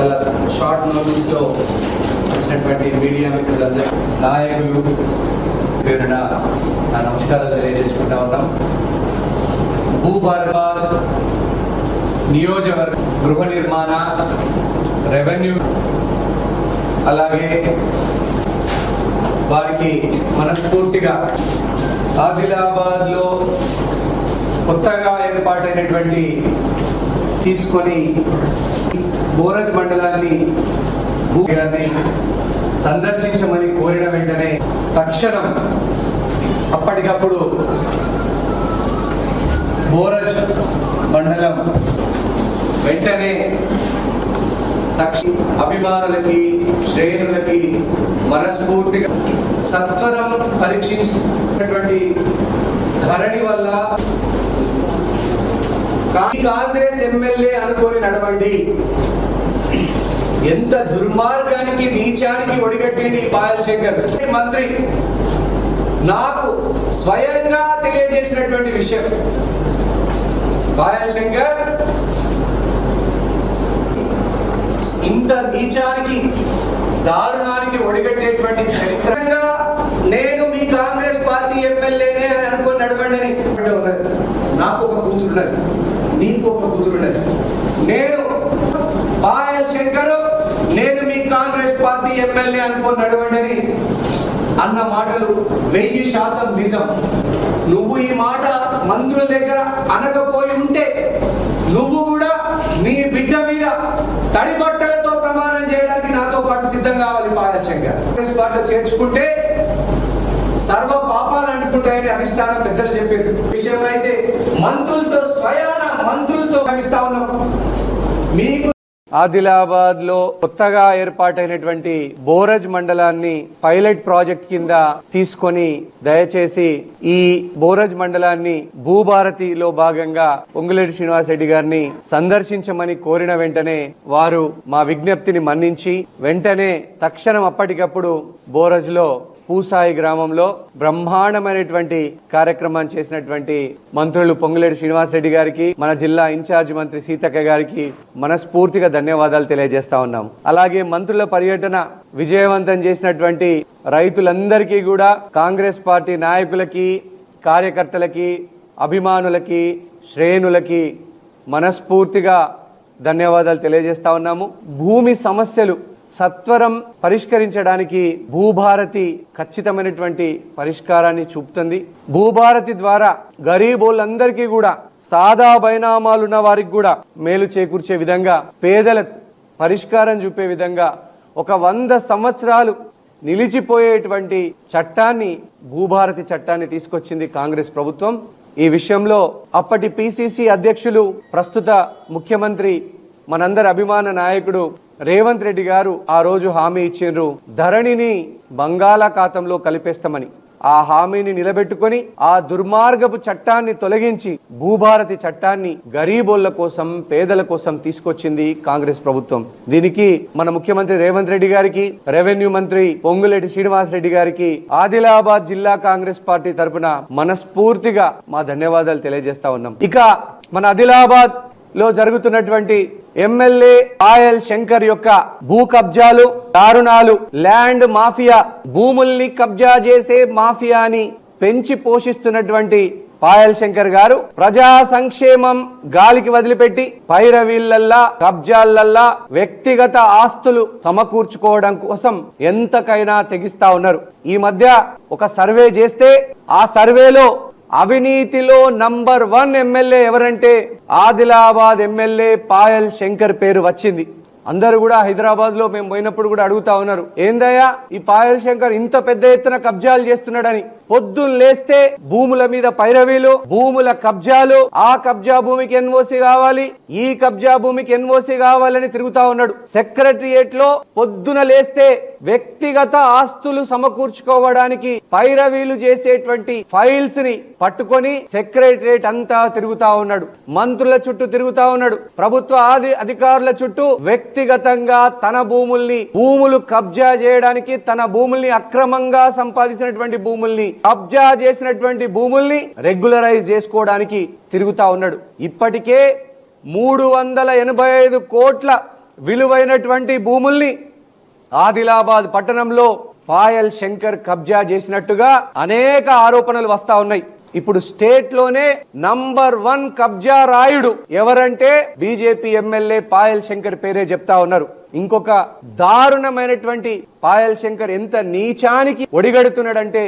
చాలా షార్ట్ నోటీస్లో వచ్చినటువంటి మీడియా మిత్రులందరూ నాయకులు పేరున నా నమస్కారాలు తెలియజేసుకుంటా ఉన్నాం. భూభారబాద్ నియోజకవర్గ గృహ నిర్మాణ రెవెన్యూ అలాగే వారికి మనస్ఫూర్తిగా ఆదిలాబాద్లో కొత్తగా ఏర్పాటైనటువంటి తీసుకొని బోరజ్ మండలాన్ని గారిని సందర్శించమని కోరిన వెంటనే తక్షణం అప్పటికప్పుడు బోరజ్ మండలం వెంటనే తక్ష అభిమానులకి శ్రేణులకి మనస్ఫూర్తిగా సత్వరం పరీక్షించినటువంటి ధరణి వల్ల కాంగ్రెస్ ఎమ్మెల్యే అనుకొని నడవండి. ఎంత దుర్మార్గానికి నీచానికి ఒడిగట్టింది ఈ మంత్రి నాకు స్వయంగా తెలియజేసినటువంటి విషయం. బాలశంకర్ ఇంత నీచానికి దారుణానికి ఒడిగట్టేటువంటి చరిత్రంగా నేను మీ కాంగ్రెస్ పార్టీ ఎమ్మెల్యేనే అని అనుకుని నడవండి అని. ఉన్నది నాకు ఒక కూతురు నీకు ఒక కూతురు నేను పాయల్ శంకర్ నేను మీ కాంగ్రెస్ పార్టీ ఎమ్మెల్యే అనుకుని నడవండి అన్న మాటలు వెయ్యి శాతం నిజం. నువ్వు ఈ మాట మంత్రుల దగ్గర అనకపోయి ఉంటే నువ్వు కూడా నీ బిడ్డ మీద తడి బట్టలతో ప్రమాణం చేయడానికి నాతో పాటు సిద్ధం కావాలి పాయల్ కాంగ్రెస్ పార్టీలో చేర్చుకుంటే సర్వ పాపాలు అంటుకుంటాయని అధిష్టానం పెద్దలు చెప్పారు. విషయం అయితే మంత్రులతో స్వయాన మంత్రులతో కవిస్తా ఉన్నాం. మీకు ఆదిలాబాద్లో కొత్తగా ఏర్పాటైనటువంటి బోరజ్ మండలాన్ని పైలట్ ప్రాజెక్ట్ కింద తీసుకొని దయచేసి ఈ బోరజ్ మండలాన్ని భూభారతిలో భాగంగా పొంగులేటి శ్రీనివాస్ రెడ్డి గారిని సందర్శించమని కోరిన వెంటనే వారు మా విజ్ఞప్తిని మన్నించి వెంటనే తక్షణం అప్పటికప్పుడు బోరజ్లో పూసాయి గ్రామంలో బ్రహ్మాండమైనటువంటి కార్యక్రమం చేసినటువంటి మంత్రులు పొంగులేటి శ్రీనివాసరెడ్డి గారికి మన జిల్లా ఇన్ఛార్జ్ మంత్రి సీతక్క గారికి మనస్ఫూర్తిగా ధన్యవాదాలు తెలియజేస్తా ఉన్నాం. అలాగే మంత్రుల పర్యటన విజయవంతం చేసినటువంటి రైతులందరికీ కూడా కాంగ్రెస్ పార్టీ నాయకులకి కార్యకర్తలకి అభిమానులకి శ్రేణులకి మనస్ఫూర్తిగా ధన్యవాదాలు తెలియజేస్తా ఉన్నాము. భూమి సమస్యలు సత్వరం పరిష్కరించడానికి భూభారతి ఖచ్చితమైనటువంటి పరిష్కారాన్ని చూపుతుంది. భూభారతి ద్వారా గరీబోళ్ళందరికీ కూడా సాదా బైనామాలు ఉన్న వారికి కూడా మేలు చేకూర్చే విధంగా పేదలకు పరిష్కారం చూపే విధంగా ఒక వంద సంవత్సరాలు నిలిచిపోయేటువంటి చట్టాన్ని భూభారతి చట్టాన్ని తీసుకొచ్చింది కాంగ్రెస్ ప్రభుత్వం. ఈ విషయంలో అప్పటి పిసిసి అధ్యక్షులు ప్రస్తుత ముఖ్యమంత్రి మనందరి అభిమాన నాయకుడు రేవంత్ రెడ్డి గారు ఆ రోజు హామీ ఇచ్చిండ్రు ధరణిని బంగాళాఖాతంలో కలిపేస్తామని. ఆ హామీని నిలబెట్టుకొని ఆ దుర్మార్గపు చట్టాన్ని తొలగించి భూభారతి చట్టాన్ని గరీబోళ్ళ కోసం పేదల కోసం తీసుకొచ్చింది కాంగ్రెస్ ప్రభుత్వం. దీనికి మన ముఖ్యమంత్రి రేవంత్ రెడ్డి గారికి రెవెన్యూ మంత్రి పొంగులేటి శ్రీనివాస్ రెడ్డి గారికి ఆదిలాబాద్ జిల్లా కాంగ్రెస్ పార్టీ తరపున మనస్ఫూర్తిగా మా ధన్యవాదాలు తెలియజేస్తా ఉన్నాం. ఇక మన ఆదిలాబాద్లో జరుగుతున్నటువంటి ఎమ్మెల్యే పాయల్ శంకర్ యొక్క భూ కబ్జాలు దారుణాలు ల్యాండ్ మాఫియా భూముల్ని కబ్జా చేసే మాఫియాని పెంచి పోషిస్తున్నటువంటి పాయల్ శంకర్ గారు ప్రజా సంక్షేమం గాలికి వదిలిపెట్టి పైరవీళ్ళల్లా కబ్జాలల్లా వ్యక్తిగత ఆస్తులు సమకూర్చుకోవడం కోసం ఎంతకైనా తెగిస్తా ఉన్నారు. ఈ మధ్య ఒక సర్వే చేస్తే ఆ సర్వేలో అవినీతిలో నంబర్ వన్ ఎమ్మెల్యే ఎవరంటే ఆదిలాబాద్ ఎమ్మెల్యే పాయల్ శంకర్ పేరు వచ్చింది. అందరూ కూడా హైదరాబాద్లో మేము పోయినప్పుడు కూడా అడుగుతా ఉన్నారు ఏందయ్యా ఈ పాయల్ శంకర్ ఇంత పెద్ద ఎత్తున కబ్జాలు చేస్తున్నాడని? పొద్దున్న లేస్తే భూముల మీద పైరవీలు భూముల కబ్జాలు ఆ కబ్జా భూమికి ఎన్ఓసి కావాలి ఈ కబ్జా భూమికి ఎన్ఓసి కావాలని తిరుగుతా ఉన్నాడు. సెక్రటరియేట్లో పొద్దున లేస్తే వ్యక్తిగత ఆస్తులు సమకూర్చుకోవడానికి పైరవీలు చేసేటువంటి ఫైల్స్ని పట్టుకొని సెక్రటరియట్ అంతా తిరుగుతా ఉన్నాడు. మంత్రుల చుట్టూ తిరుగుతా ఉన్నాడు. ప్రభుత్వ ఆది అధికారుల చుట్టూ వ్యక్తిగతంగా తన భూముల్ని భూములు కబ్జా చేయడానికి తన భూముల్ని అక్రమంగా సంపాదించినటువంటి భూముల్ని కబ్జా చేసినటువంటి భూముల్ని రెగ్యులరైజ్ చేసుకోవడానికి తిరుగుతా ఉన్నాడు. ఇప్పటికే మూడు వందల ఎనభై ఐదు కోట్ల విలువైనటువంటి భూముల్ని ఆదిలాబాద్ పట్టణంలో పాయల్ శంకర్ కబ్జా చేసినట్టుగా అనేక ఆరోపణలు వస్తా ఉన్నాయి. ఇప్పుడు స్టేట్లోనే నంబర్ వన్ కబ్జా రాయుడు ఎవరంటే బీజేపీ ఎమ్మెల్యే పాయల్ శంకర్ పేరే చెప్తా ఉన్నారు. ఇంకొక దారుణమైనటువంటి పాయల్ శంకర్ ఎంత నీచానికి ఒడిగడుతున్నాడంటే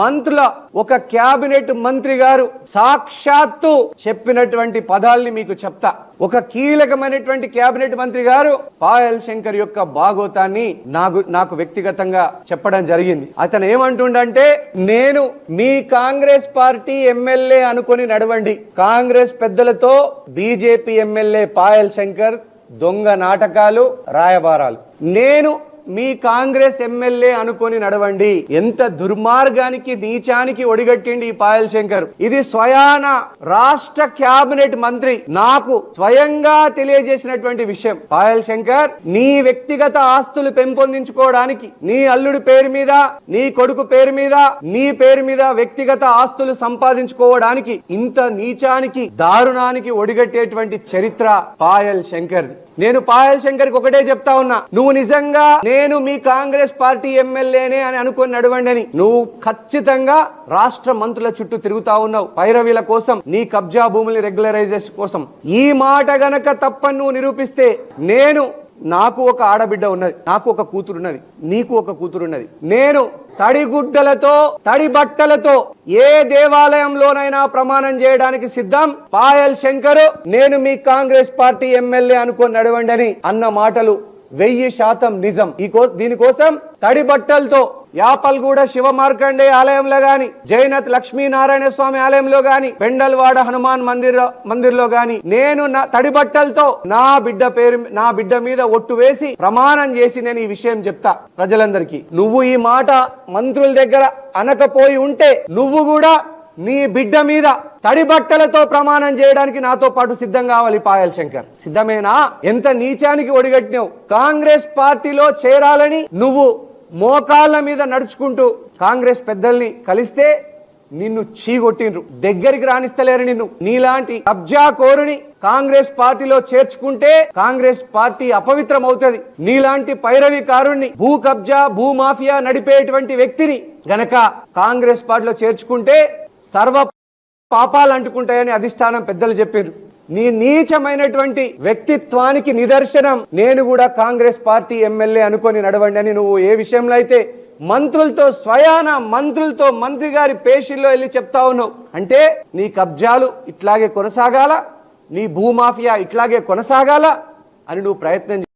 మంత్రుల ఒక క్యాబినెట్ మంత్రి గారు సాక్షాత్తు చెప్పినటువంటి పదాల్ని మీకు చెప్తా. ఒక కీలకమైనటువంటి క్యాబినెట్ మంత్రి గారు పాయల్ శంకర్ యొక్క భాగోతాన్ని నాకు నాకు వ్యక్తిగతంగా చెప్పడం జరిగింది. అతను ఏమంటుండంటే నేను మీ కాంగ్రెస్ పార్టీ ఎమ్మెల్యే అనుకుని నడవండి. కాంగ్రెస్ పెద్దలతో బీజేపీ ఎమ్మెల్యే పాయల్ శంకర్ దొంగ నాటకాలు రాయబారాలు. నేను మీ కాంగ్రెస్ ఎమ్మెల్యే అనుకొని నడవండి. ఎంత దుర్మార్గానికి నీచానికి ఒడిగట్టిండి ఈ పాయల్ శంకర్. ఇది స్వయాన రాష్ట్ర క్యాబినెట్ మంత్రి నాకు స్వయంగా తెలియజేసినటువంటి విషయం. పాయల్ శంకర్ నీ వ్యక్తిగత ఆస్తులు పెంపొందించుకోవడానికి నీ అల్లుడి పేరు మీద నీ కొడుకు పేరు మీద నీ పేరు మీద వ్యక్తిగత ఆస్తులు సంపాదించుకోవడానికి ఇంత నీచానికి దారుణానికి ఒడిగట్టేటువంటి చరిత్ర పాయల్ శంకర్ నేను పాయల్ శంకర్ ఒకటే చెప్తా ఉన్నా. నువ్వు నిజంగా నేను మీ కాంగ్రెస్ పార్టీ ఎమ్మెల్యేనే అని అనుకుని నడవండి అని నువ్వు ఖచ్చితంగా రాష్ట్ర మంత్రుల చుట్టూ తిరుగుతా ఉన్నావు. పైరవీల కోసం నీ కబ్జా భూముల్ని రెగ్యులరైజేషన్ కోసం. ఈ మాట గనక తప్పని నువ్వు నిరూపిస్తే నేను నాకు ఒక ఆడబిడ్డ ఉన్నది నాకు ఒక కూతురు ఉన్నది నీకు ఒక కూతురు ఉన్నది నేను తడి గుడ్డలతో తడి బట్టలతో ఏ దేవాలయంలోనైనా ప్రమాణం చేయడానికి సిద్ధం? పాయల్ శంకర్ నేను మీ కాంగ్రెస్ పార్టీ ఎమ్మెల్యే అనుకో నడవండి అని అన్న మాటలు వెయ్యి శాతం నిజం. ఈ కో- దీనికోసం తడి బట్టలతో యాపల్గూడ శివ మార్కండే ఆలయంలో గాని జైనత్ లక్ష్మీనారాయణ స్వామి ఆలయంలో గాని పెండల్వాడ హనుమాన్ మందిర్ మందిర్లో గాని నేను నా తడి బట్టలతో నా బిడ్డ పేరు నా బిడ్డ మీద ఒట్టు వేసి ప్రమాణం చేసి నేను ఈ విషయం చెప్తా ప్రజలందరికీ. నువ్వు ఈ మాట మంత్రుల దగ్గర అనకపోయి ఉంటే నువ్వు కూడా నీ బిడ్డ మీద తడి బట్టలతో ప్రమాణం చేయడానికి నాతో పాటు సిద్ధం కావాలి పాయల్ శంకర్. సిద్ధమేనా? ఎంత నీచానికి ఒడిగట్టినావు? కాంగ్రెస్ పార్టీలో చేరాలని నువ్వు మోకాళ్ళ మీద నడుచుకుంటూ కాంగ్రెస్ పెద్దల్ని కలిస్తే నిన్ను చీగొట్టిండ్రు. దగ్గరికి రాణిస్తలేరు నిన్ను. నీలాంటి కబ్జా కోరుని కాంగ్రెస్ పార్టీలో చేర్చుకుంటే కాంగ్రెస్ పార్టీ అపవిత్రం అవుతుంది నీలాంటి పైరవికారుణ్ణి భూ కబ్జా భూ మాఫియా నడిపేటువంటి వ్యక్తిని గనక కాంగ్రెస్ పార్టీలో చేర్చుకుంటే సర్వ పాపాలు అంటుకుంటాయని అధిష్టానం పెద్దలు చెప్పారు నీ నీచమైనటువంటి వ్యక్తిత్వానికి నిదర్శనం నేను కూడా కాంగ్రెస్ పార్టీ ఎమ్మెల్యే అనుకొని నడవండి అని నువ్వు ఏ విషయంలో అయితే మంత్రులతో స్వయాన మంత్రులతో మంత్రి గారి పేషీల్లో వెళ్ళి చెప్తా ఉన్నావు. అంటే నీ కబ్జాలు ఇట్లాగే కొనసాగాల? నీ భూమాఫియా ఇట్లాగే కొనసాగాల? అని నువ్వు ప్రయత్నం